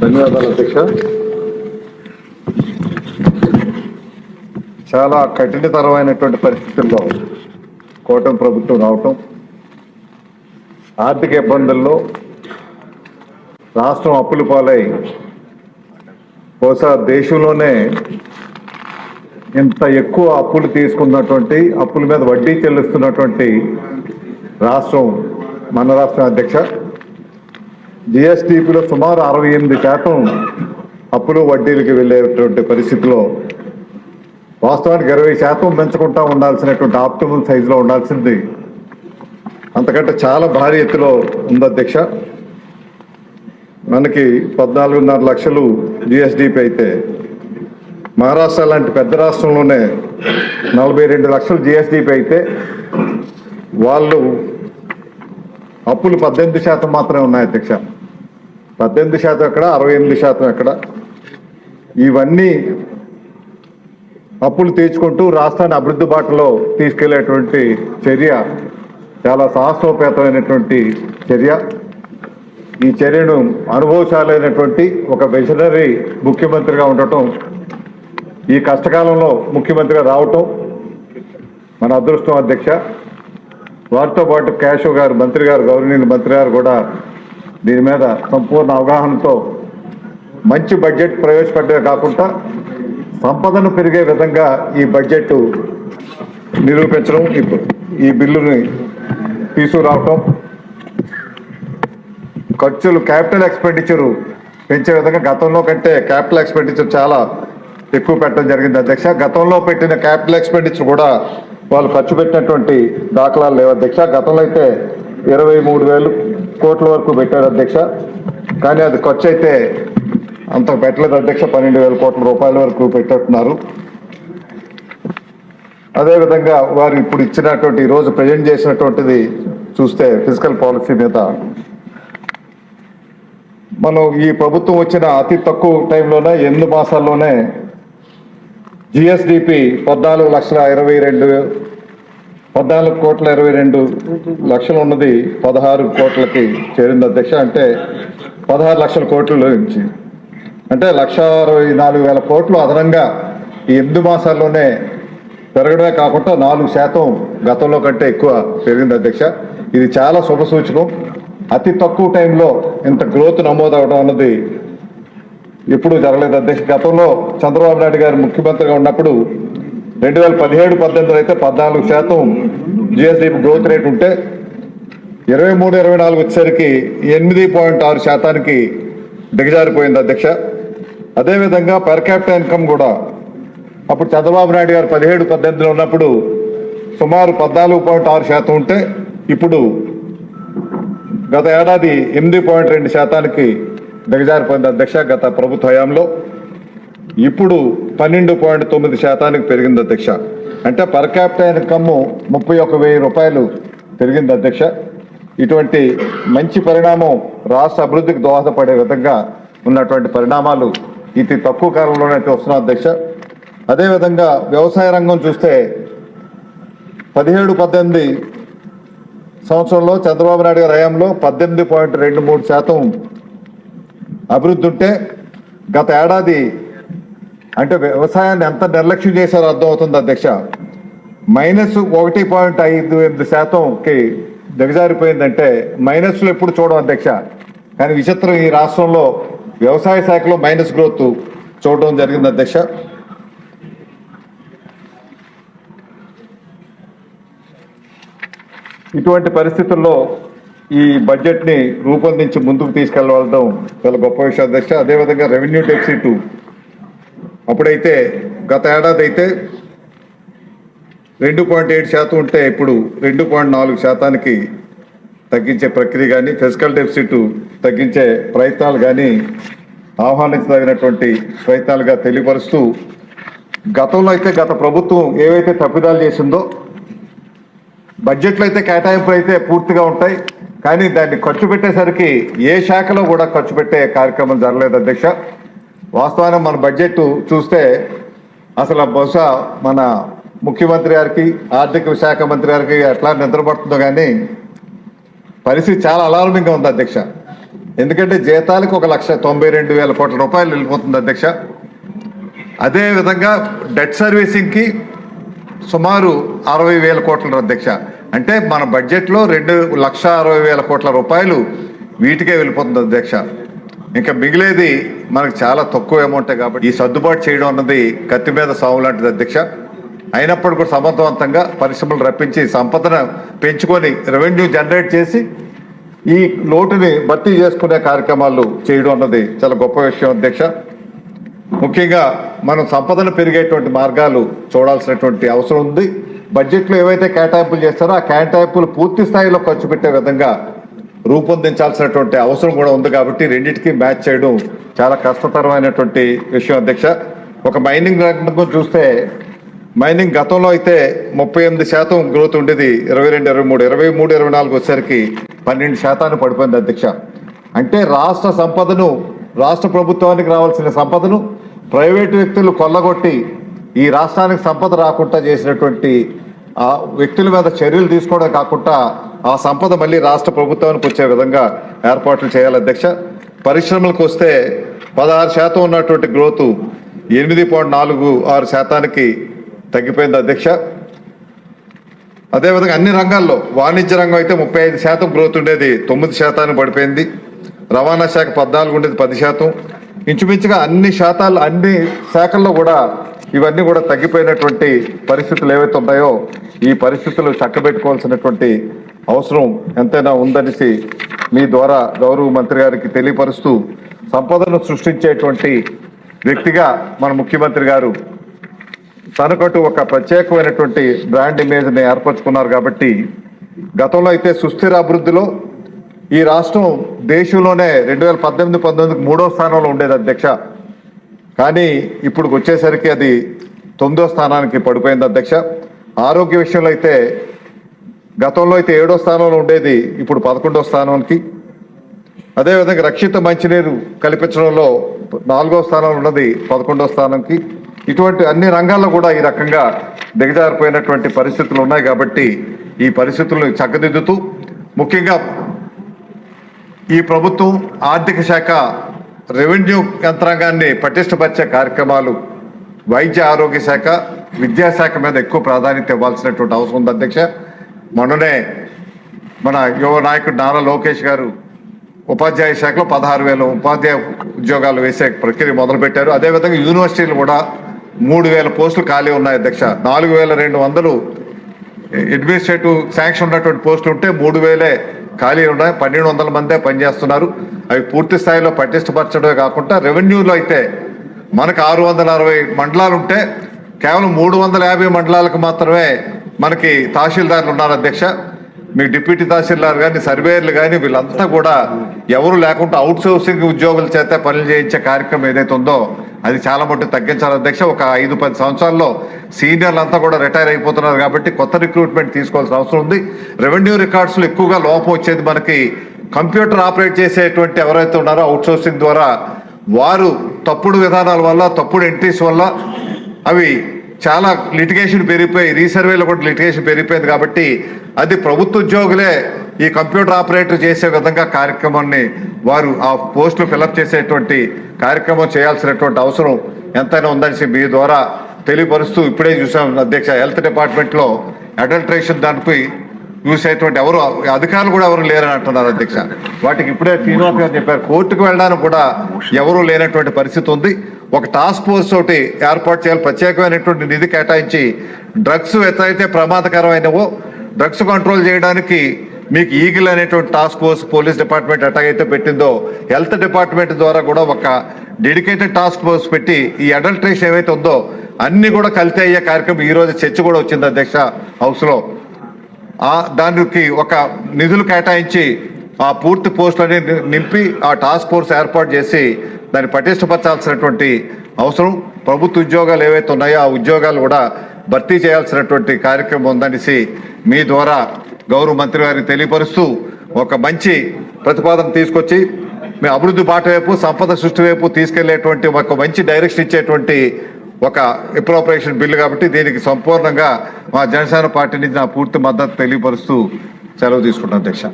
ధన్యవాదాలు అధ్యక్ష. చాలా కఠినతరమైనటువంటి పరిస్థితుల్లో కూటమి ప్రభుత్వం రావటం ఆర్థిక ఇబ్బందుల్లో రాష్ట్రం అప్పుల పాలై బహుశా దేశంలోనే ఇంత ఎక్కువ అప్పులు తీసుకున్నటువంటి అప్పుల మీద వడ్డీ చెల్లిస్తున్నటువంటి రాష్ట్రం మన రాష్ట్రం అధ్యక్ష. జిఎస్టిపిలో సుమారు అరవై ఎనిమిది శాతం అప్పులు వడ్డీలకు వెళ్ళేటువంటి పరిస్థితిలో వాస్తవానికి ఇరవై శాతం పెంచుకుంటా ఉండాల్సినటువంటి ఆప్టిమల్ సైజులో ఉండాల్సింది. అంతకంటే చాలా భారీ ఎత్తులో ఉంది అధ్యక్ష. మనకి పద్నాలుగున్నర లక్షలు జిఎస్డిపి అయితే మహారాష్ట్ర లాంటి పెద్ద రాష్ట్రంలోనే నలభై రెండు లక్షలు జిఎస్డిపి అయితే వాళ్ళు అప్పులు పద్దెనిమిది శాతం మాత్రమే ఉన్నాయి అధ్యక్ష. పద్దెనిమిది శాతం ఎక్కడ అరవై ఎనిమిది శాతం ఎక్కడ? ఇవన్నీ అప్పులు తీర్చుకుంటూ రాష్ట్రాన్ని అభివృద్ధి బాటలో తీసుకెళ్ళేటువంటి చర్య చాలా సాహసోపేతమైనటువంటి చర్య. ఈ చర్యను అనుభవశాలైనటువంటి ఒక విజనరీ ముఖ్యమంత్రిగా ఉండటం ఈ కష్టకాలంలో ముఖ్యమంత్రిగా రావటం మన అదృష్టం అధ్యక్ష. వారితో పాటు కేశవ్ గారు మంత్రి గారు గౌరవనీయులు మంత్రి గారు కూడా దీని మీద సంపూర్ణ అవగాహనతో మంచి బడ్జెట్ ప్రవేశపెట్టే కాకుండా సంపదను పెరిగే విధంగా ఈ బడ్జెట్ నిరూపించడం ఈ- ఈ బిల్లుని తీసుకురావటం ఖర్చులు క్యాపిటల్ ఎక్స్పెండిచర్ పెంచే విధంగా గతంలో కంటే క్యాపిటల్ ఎక్స్పెండిచర్ చాలా ఎక్కువ పెట్టడం జరిగింది. అధ్యక్ష గతంలో పెట్టిన క్యాపిటల్ ఎక్స్పెండిచర్ కూడా వాళ్ళు ఖర్చు పెట్టినటువంటి దాఖలాలు లేవు. అధ్యక్ష గతంలో అయితే ఇరవై మూడు వేలు కోట్ల వరకు పెట్టారు అధ్యక్ష. కానీ అది ఖర్చు అయితే అంత పెట్టలేదు అధ్యక్ష. పన్నెండు వేల కోట్ల రూపాయల వరకు పెట్టేస్తున్నారు. అదేవిధంగా వారు ఇప్పుడు ఇచ్చినటువంటి ఈరోజు రోజు ప్రజెంట్ చేసినటువంటిది చూస్తే ఫిజికల్ పాలసీ మీద. మనం ఈ ప్రభుత్వం వచ్చిన అతి తక్కువ టైంలోనే ఎనిమిది మాసాల్లోనే జిఎస్డిపి పద్నాలుగు లక్షల ఇరవై రెండు పద్నాలుగు కోట్ల ఇరవై రెండు లక్షలు ఉన్నది పదహారు కోట్లకి చేరింది అధ్యక్ష. అంటే పదహారు లక్షల కోట్ల నుంచి. అంటే లక్ష అరవై నాలుగు వేల కోట్లు అదనంగా ఈ ఎనిమిది మాసాల్లోనే పెరగడమే కాకుండా నాలుగు శాతం గతంలో కంటే ఎక్కువ పెరిగింది అధ్యక్ష. ఇది చాలా శుభ సూచకం అతి తక్కువ టైంలో ఇంత గ్రోత్ నమోదవడం అన్నది ఎప్పుడూ జరగలేదు అధ్యక్ష. గతంలో చంద్రబాబు నాయుడు గారు ముఖ్యమంత్రిగా ఉన్నప్పుడు రెండు వేల పదిహేడు పద్దెనిమిదిలో అయితే పద్నాలుగు శాతం జిఎస్డిపి గ్రోత్ రేట్ ఉంటే ఇరవై మూడు ఇరవై నాలుగు వచ్చేసరికి ఎనిమిది పాయింట్ ఆరు శాతానికి దిగజారిపోయింది అధ్యక్ష. అదేవిధంగా పర్ క్యాపిటల్ ఇన్కమ్ కూడా అప్పుడు చంద్రబాబు నాయుడు గారు పదిహేడు పద్దెనిమిదిలో ఉన్నప్పుడు సుమారు పద్నాలుగు పాయింట్ ఆరు శాతం ఉంటే ఇప్పుడు గత ఏడాది ఎనిమిది పాయింట్ రెండు శాతానికి దిగజారిపోయింది అధ్యక్ష గత ప్రభుత్వ హయాంలో. ఇప్పుడు పన్నెండు పాయింట్ తొమ్మిది శాతానికి పెరిగింది అధ్యక్ష. అంటే పర్ క్యాపిటల్ ఇన్కమ్ ముప్పై ఒక వెయ్యి రూపాయలు పెరిగింది అధ్యక్ష. ఇటువంటి మంచి పరిణామం రాష్ట్ర అభివృద్ధికి దోహదపడే విధంగా ఉన్నటువంటి పరిణామాలు ఇది తక్కువ కాలంలోనే చూస్తున్నాం అధ్యక్ష. అదేవిధంగా వ్యవసాయ రంగం చూస్తే పదిహేడు పద్దెనిమిది సంవత్సరంలో చంద్రబాబు నాయుడు గారి హయాంలో పద్దెనిమిది పాయింట్ రెండు మూడు శాతం అభివృద్ధి ఉంటే గత ఏడాది అంటే వ్యవసాయాన్ని ఎంత నిర్లక్ష్యం చేశారో అర్థమవుతుంది అధ్యక్ష. మైనస్ ఒకటి పాయింట్ ఐదు ఎనిమిది శాతంకి దిగజారిపోయిందంటే మైనస్లు ఎప్పుడు చూడడం అధ్యక్ష. కానీ విచిత్రం ఈ రాష్ట్రంలో వ్యవసాయ శాఖలో మైనస్ గ్రోత్ చూడడం జరిగింది అధ్యక్ష. ఇటువంటి పరిస్థితుల్లో ఈ బడ్జెట్ని రూపొందించి ముందుకు తీసుకెళ్ళడం చాలా గొప్ప విషయం అధ్యక్ష. అదేవిధంగా రెవెన్యూ డెఫిసిట్ అప్పుడైతే గత ఏడాది అయితే రెండు పాయింట్ ఏడు శాతం ఉంటే ఇప్పుడు రెండు పాయింట్ నాలుగు శాతానికి తగ్గించే ప్రక్రియ కానీ ఫిజికల్ డెఫిసిట్ తగ్గించే ప్రయత్నాలు కానీ ఆహ్వానించదగినటువంటి ప్రయత్నాలుగా తెలియపరుస్తూ గతంలో అయితే గత ప్రభుత్వం ఏవైతే తప్పిదాలు చేసిందో బడ్జెట్లో అయితే కేటాయింపులు అయితే పూర్తిగా ఉంటాయి. కానీ దాన్ని ఖర్చు పెట్టేసరికి ఏ శాఖలో కూడా ఖర్చు పెట్టే కార్యక్రమం జరగలేదు అధ్యక్ష. వాస్తవానికి మన బడ్జెట్ చూస్తే అసలు బహుశా మన ముఖ్యమంత్రి గారికి ఆర్థిక శాఖ మంత్రి గారికి ఎట్లా నిద్రపడుతుందో కానీ పరిస్థితి చాలా అలార్మింగ్గా ఉంది అధ్యక్ష. ఎందుకంటే జీతాలకు ఒక లక్ష తొంభై రెండు వేల కోట్ల రూపాయలు వెళ్ళిపోతుంది అధ్యక్ష. అదే విధంగా డెట్ సర్వీసింగ్కి సుమారు అరవై వేల కోట్ల అధ్యక్ష. అంటే మన బడ్జెట్లో రెండు లక్ష అరవై వేల కోట్ల రూపాయలు వీటికే వెళ్ళిపోతుంది అధ్యక్ష. ఇంకా మిగిలేది మనకు చాలా తక్కువ అమౌంటే కాబట్టి ఈ సర్దుబాటు చేయడం అన్నది కత్తి మీద సాగు లాంటిది అధ్యక్ష. అయినప్పుడు కూడా సమర్థవంతంగా పరిశ్రమలు రప్పించి సంపదను పెంచుకొని రెవెన్యూ జనరేట్ చేసి ఈ లోటుని భర్తీ చేసుకునే కార్యక్రమాలు చేయడం అన్నది చాలా గొప్ప విషయం అధ్యక్ష. ముఖ్యంగా మనం సంపదను పెరిగేటువంటి మార్గాలు చూడాల్సినటువంటి అవసరం ఉంది. బడ్జెట్లో ఏవైతే కేటాయింపులు చేస్తారో ఆ కేటాయింపులు పూర్తి స్థాయిలో ఖర్చు పెట్టే విధంగా రూపొందించాల్సినటువంటి అవసరం కూడా ఉంది కాబట్టి రెండింటికి మ్యాచ్ చేయడం చాలా కష్టతరమైనటువంటి విషయం అధ్యక్ష. ఒక మైనింగ్ రంగం చూస్తే మైనింగ్ గతంలో అయితే ముప్పై ఎనిమిది శాతం గ్రోత్ ఉండేది ఇరవై రెండు ఇరవై మూడు ఇరవై మూడు ఇరవై నాలుగు వచ్చేసరికి పన్నెండు శాతాన్ని పడిపోయింది అధ్యక్ష. అంటే రాష్ట్ర సంపదను రాష్ట్ర ప్రభుత్వానికి రావాల్సిన సంపదను ప్రైవేటు వ్యక్తులు కొల్లగొట్టి ఈ రాష్ట్రానికి సంపద రాకుండా చేసినటువంటి ఆ వ్యక్తుల మీద చర్యలు తీసుకోవడం కాకుండా ఆ సంపద మళ్ళీ రాష్ట్ర ప్రభుత్వానికి వచ్చే విధంగా ఏర్పాట్లు చేయాలి. అధ్యక్ష పరిశ్రమలకు వస్తే పదహారు శాతం ఉన్నటువంటి గ్రోత్ ఎనిమిది పాయింట్ నాలుగు ఆరు శాతానికి తగ్గిపోయింది అధ్యక్ష. అదేవిధంగా అన్ని రంగాల్లో వాణిజ్య రంగం అయితే ముప్పై ఐదు శాతం గ్రోత్ ఉండేది తొమ్మిది శాతానికి పడిపోయింది. రవాణా శాఖ పద్నాలుగు ఉండేది పది శాతం. ఇంచుమించుగా అన్ని శాతాలు అన్ని శాఖల్లో కూడా ఇవన్నీ కూడా తగ్గిపోయినటువంటి పరిస్థితులు ఏవైతే ఉన్నాయో ఈ పరిస్థితులు చక్కబెట్టుకోవాల్సినటువంటి అవసరం ఎంతైనా ఉందనేసి మీ ద్వారా గౌరవ మంత్రి గారికి తెలియపరుస్తూ సంపదను సృష్టించేటువంటి వ్యక్తిగా మన ముఖ్యమంత్రి గారు తనకంటూ ఒక ప్రత్యేకమైనటువంటి బ్రాండ్ ఇమేజ్ని ఏర్పరచుకున్నారు కాబట్టి గతంలో అయితే సుస్థిర అభివృద్ధిలో ఈ రాష్ట్రం దేశంలోనే రెండు వేల పద్దెనిమిది పంతొమ్మిదికి మూడో స్థానంలో ఉండేది అధ్యక్ష. కానీ ఇప్పుడు వచ్చేసరికి అది తొమ్మిదో స్థానానికి పడిపోయింది అధ్యక్ష. ఆరోగ్య విషయంలో అయితే గతంలో అయితే ఏడో స్థానంలో ఉండేది ఇప్పుడు పదకొండో స్థానానికి. అదేవిధంగా రక్షిత మంచినీరు కల్పించడంలో నాలుగో స్థానంలో ఉన్నది పదకొండో స్థానంకి. ఇటువంటి అన్ని రంగాల్లో కూడా ఈ రకంగా దిగజారిపోయినటువంటి పరిస్థితులు ఉన్నాయి కాబట్టి ఈ పరిస్థితులను చక్కదిద్దుతూ ముఖ్యంగా ఈ ప్రభుత్వం ఆర్థిక శాఖ రెవెన్యూ యంత్రాంగాన్ని పటిష్టపరిచే కార్యక్రమాలు వైద్య ఆరోగ్య శాఖ విద్యాశాఖ మీద ఎక్కువ ప్రాధాన్యత ఇవ్వాల్సినటువంటి అవసరం ఉంది అధ్యక్ష. మొన్ననే మన యువ నాయకుడు నారా లోకేష్ గారు ఉపాధ్యాయ శాఖలో పదహారు వేల ఉపాధ్యాయ ఉద్యోగాలు వేసే ప్రక్రియ మొదలుపెట్టారు. అదేవిధంగా యూనివర్సిటీలు కూడా మూడు వేల పోస్టులు ఖాళీ ఉన్నాయి అధ్యక్ష. నాలుగు వేల రెండు వందలు అడ్మినిస్ట్రేటివ్ శాంక్షన్ ఉన్నటువంటి పోస్టులు ఉంటే మూడు వేలే ఖాళీలు ఉన్నాయి. పన్నెండు వందల మందే పనిచేస్తున్నారు. అవి పూర్తి స్థాయిలో పటిష్టపరచడమే కాకుండా రెవెన్యూలో అయితే మనకు ఆరు వందల అరవై మండలాలు ఉంటే కేవలం మూడు వందల యాభై మండలాలకు మాత్రమే మనకి తహసీల్దార్లు ఉన్నారు అధ్యక్ష. మీకు డిప్యూటీ తహసీల్దార్ కానీ సర్వేయర్లు కానీ వీళ్ళంతా కూడా ఎవరు లేకుండా అవుట్ సోర్సింగ్ ఉద్యోగుల చేత పనులు చేయించే కార్యక్రమం ఏదైతే ఉందో అది చాలా మటుకు తగ్గించాలి అధ్యక్ష ఒక ఐదు పది సంవత్సరాల్లో సీనియర్లు అంతా కూడా రిటైర్ అయిపోతున్నారు కాబట్టి కొత్త రిక్రూట్మెంట్ తీసుకోవాల్సిన అవసరం ఉంది. రెవెన్యూ రికార్డ్స్లో ఎక్కువగా లోపం వచ్చేది మనకి కంప్యూటర్ ఆపరేట్ చేసేటువంటి ఎవరైతే ఉన్నారో అవుట్ సోర్సింగ్ ద్వారా వారు తప్పుడు విధానాల వల్ల తప్పుడు ఎంట్రీస్ వల్ల అవి చాలా లిటిగేషన్ పెరిగిపోయి రీసర్వేలో కూడా లిటిగేషన్ పెరిగిపోయింది కాబట్టి అది ప్రభుత్వ ఉద్యోగులే ఈ కంప్యూటర్ ఆపరేటర్ చేసే విధంగా కార్యక్రమాన్ని వారు ఆ పోస్టులు ఫిలప్ చేసేటువంటి కార్యక్రమం చేయాల్సినటువంటి అవసరం ఎంతైనా ఉందని మీ ద్వారా తెలియపరుస్తూ ఇప్పుడే చూసాం అధ్యక్ష హెల్త్ డిపార్ట్మెంట్లో అడల్ట్రేషన్ దానిపై చూసేటువంటి ఎవరు అధికారులు కూడా ఎవరు లేరని అంటున్నారు అధ్యక్ష. వాటికి ఇప్పుడే శ్రీనివాస్ గారు చెప్పారు. కోర్టుకు వెళ్ళడానికి కూడా ఎవరు లేనటువంటి పరిస్థితి ఉంది. ఒక టాస్క్ ఫోర్స్ తోటి ఏర్పాటు చేయాలి. ప్రత్యేకమైనటువంటి నిధి కేటాయించి డ్రగ్స్ ఎట్లయితే ప్రమాదకరమైనవో డ్రగ్స్ కంట్రోల్ చేయడానికి మీకు ఈగిల్ అనేటువంటి టాస్క్ ఫోర్స్ పోలీస్ డిపార్ట్మెంట్ ఎట్లాగైతే పెట్టిందో హెల్త్ డిపార్ట్మెంట్ ద్వారా కూడా ఒక డెడికేటెడ్ టాస్క్ ఫోర్స్ పెట్టి ఈ అడల్ట్రేషన్ ఏవైతే ఉందో అన్ని కూడా కలితే అయ్యే కార్యక్రమం ఈ రోజు చర్చ కూడా వచ్చింది అధ్యక్ష హౌస్లో ఆ దానికి ఒక నిధులు కేటాయించి ఆ పూర్తి పోస్టులని నింపి ఆ టాస్క్ ఫోర్స్ ఏర్పాటు చేసి దాన్ని పటిష్టపరచాల్సినటువంటి అవసరం ప్రభుత్వ ఉద్యోగాలు ఏవైతే ఉన్నాయో ఆ ఉద్యోగాలు కూడా భర్తీ చేయాల్సినటువంటి కార్యక్రమం ఉందనేసి మీ ద్వారా గౌరవ మంత్రి గారికి తెలియపరుస్తూ ఒక మంచి ప్రతిపాదన తీసుకొచ్చి మీ అభివృద్ధి బాట వైపు సంపద సృష్టి వైపు తీసుకెళ్ళేటువంటి ఒక మంచి డైరెక్షన్ ఇచ్చేటువంటి ఒక అప్రోప్రియేషన్ బిల్లు కాబట్టి దీనికి సంపూర్ణంగా మా జనసేన పార్టీ నుంచి నా పూర్తి మద్దతు తెలియపరుస్తూ సెలవు తీసుకుంటాను అధ్యక్ష.